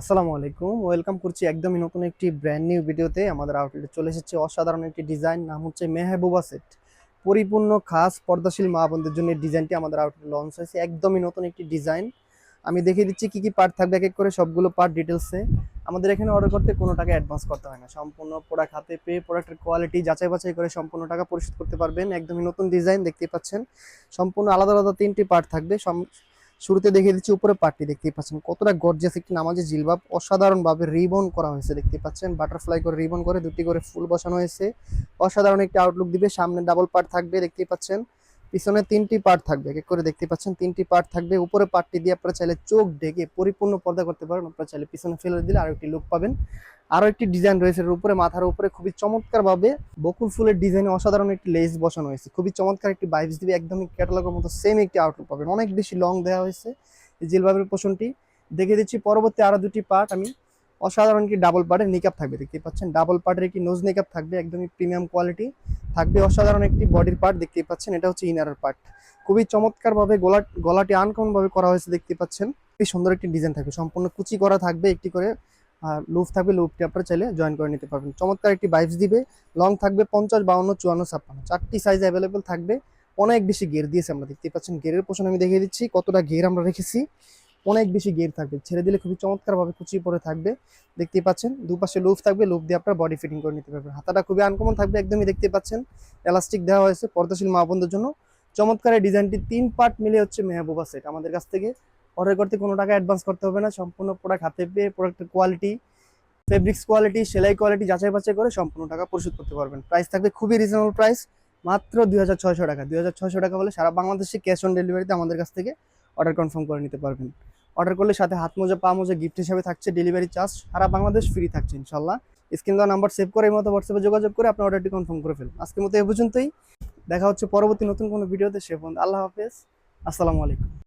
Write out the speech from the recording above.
আসসালামু আলাইকুম। ওয়েলকাম করছি একদমই নতুন একটি ব্র্যান্ড নিউ ভিডিওতে আমাদের আউটলেটে চলে এসেছে অসাধারণ একটি ডিজাইন নাম হচ্ছে মেহবুবা সেট পরিপূর্ণ, খাস, পর্দাশীল মা বোনদের জন্য ডিজাইনটি আমাদের আউটলেটে লঞ্চ হয়েছে। একদমই নতুন একটি ডিজাইন আমি দেখিয়ে দিচ্ছি কি কি পার্ট থাকবে এক এক করে সবগুলো পার্ট ডিটেলসে আমাদের এখানে অর্ডার করতে কোনো টাকা অ্যাডভান্স করতে হয় না। সম্পূর্ণ প্রোডাক্ট হাতে পেয়ে প্রোডাক্টের কোয়ালিটি যাচাই বাছাই করে সম্পূর্ণ টাকা পরিশোধ করতে পারবেন। একদমই নতুন ডিজাইন দেখতে পাচ্ছেন। সম্পূর্ণ আলাদা আলাদা তিনটি পার্ট থাকবে। শুরুতে দেখিয়ে দিচ্ছি উপরে পার্টটি দেখতেই পাচ্ছেন কতটা গর্জিয়াস একটি নামাজের জিলবাব। অসাধারণভাবে রিবন করা হয়েছে দেখতে পাচ্ছেন। বাটারফ্লাই করে রিবন করে, দুটি করে ফুল বসানো হয়েছে। অসাধারণ একটি আউটলুক দিবে, সামনে ডাবল পার্ট থাকবে, দেখতেই পাচ্ছেন। পিছনে তিনটি পার্ট থাকবে, এক করে দেখতে পাচ্ছেন। তিনটি পার্ট থাকবে, উপরে পার্টটি দিয়ে আপনারা চাইলে চোখ ঢেকে পরিপূর্ণ পর্দা করতে পারেন। আপনারা চাইলে পিছনে ফেলে দিলে আরও একটি লুক পাবেন। আরও একটি ডিজাইন রয়েছে, এর উপরে, মাথার উপরে খুবই চমৎকার ভাবে বকুল ফুলের ডিজাইনে অসাধারণ একটি লেস বসানো হয়েছে। খুবই চমৎকার একটি বাইবস দিবে, একদমই ক্যাটালগের মতো সেম একটি আউটলুক পাবেন। অনেক বেশি লং দেওয়া হয়েছে এই জিলবাবের পোষণটি। দেখে দিচ্ছি, পরবর্তী আরও দুটি পার্ট আমি অসাধারণ কি ডাবল পার্টের নিকাপ থাকবে। দেখতে পাচ্ছেন ডাবল পার্টের একটি নোজ নিকাপ থাকবে, একদমই প্রিমিয়াম কোয়ালিটি থাকবে। অসাধারণ একটি বডির পার্ট দেখতে পাচ্ছেন, এটা হচ্ছে ইনারের পার্ট খুবই চমৎকার ভাবে গলা, গলাটি আনকমন ভাবে করা হয়েছে দেখতে পাচ্ছেন। খুবই সুন্দর একটি ডিজাইন থাকবে, সম্পূর্ণ কুচি করা থাকবে একটি করে। আর লুপ থাকবে লুপটি আপনারা চাইলে জয়েন করে নিতে পারবেন। চমৎকার একটি বাইবস দিবে। লং থাকবে পঞ্চাশ, বাউন্ন, চুয়ান্ন, ছাপ্পান্ন। চারটি সাইজ অ্যাভেলেবেল থাকবে। অনেক বেশি গের দিয়েছে আমরা দেখতে পাচ্ছেন। গেরের পোষণ আমি দেখিয়ে দিচ্ছি, কতটা গের আমরা রেখেছি। অনেক বেশি গের থাকবে। ছেড়ে দিলে খুবই চমৎকার ভাবে কুচি পরে থাকবে। দেখতেই পাচ্ছেন, দুপাশে লুপ থাকবে। লুপ দিয়ে আপনার বডি ফিটিং করে নিতে পারবেন। হাতাটা খুবই আনকমন থাকবে, একদমই দেখতে পাচ্ছেন। এলাস্টিক দেওয়া হয়েছে, পর্দাশীল মা বোনদের জন্য। চমৎকার ডিজাইনটি তিন পার্ট মিলে হচ্ছে মেহবুবা সেট আমাদের কাছ থেকে অর্ডার করতে কোনো টাকা অ্যাডভান্স করতে হবে না। সম্পূর্ণ প্রোডাক্ট হাতে পেয়ে প্রোডাক্টের কোয়ালিটি ফেব্রিক্স কোয়ালিটি সেলাই কোয়ালিটি যাচাই বাছাই করে সম্পূর্ণ টাকা পরিশোধ করতে পারবেন। প্রাইস থাকবে খুবই রিজনেবল প্রাইস মাত্র দুই হাজার ছয়শো টাকা। দুই হাজার ছয়শো টাকা হলে সারা বাংলাদেশে ক্যাশ অন ডেলিভারিতে আমাদের কাছ থেকে অর্ডার কনফার্ম করে নিতে পারবেন। অর্ডার করলে সাথে হাত মোজা, পা মোজা গিফট হিসাবে থাকছে ডেলিভারি চার্জ সারা বাংলাদেশ ফ্রি থাকছে ইনশাল্লাহ স্ক্রিন দেওয়া নাম্বার সেভ করে এই মতো হোয়াটসঅ্যাপে যোগাযোগ করে আপনার অর্ডারটি কনফার্ম করে ফেলুন। আজকের মতো এ পর্যন্তই। দেখা হচ্ছে পরবর্তী নতুন কোনো ভিডিওতে সে পর্যন্ত আল্লাহ হাফেজ। আসসালামু আলাইকুম।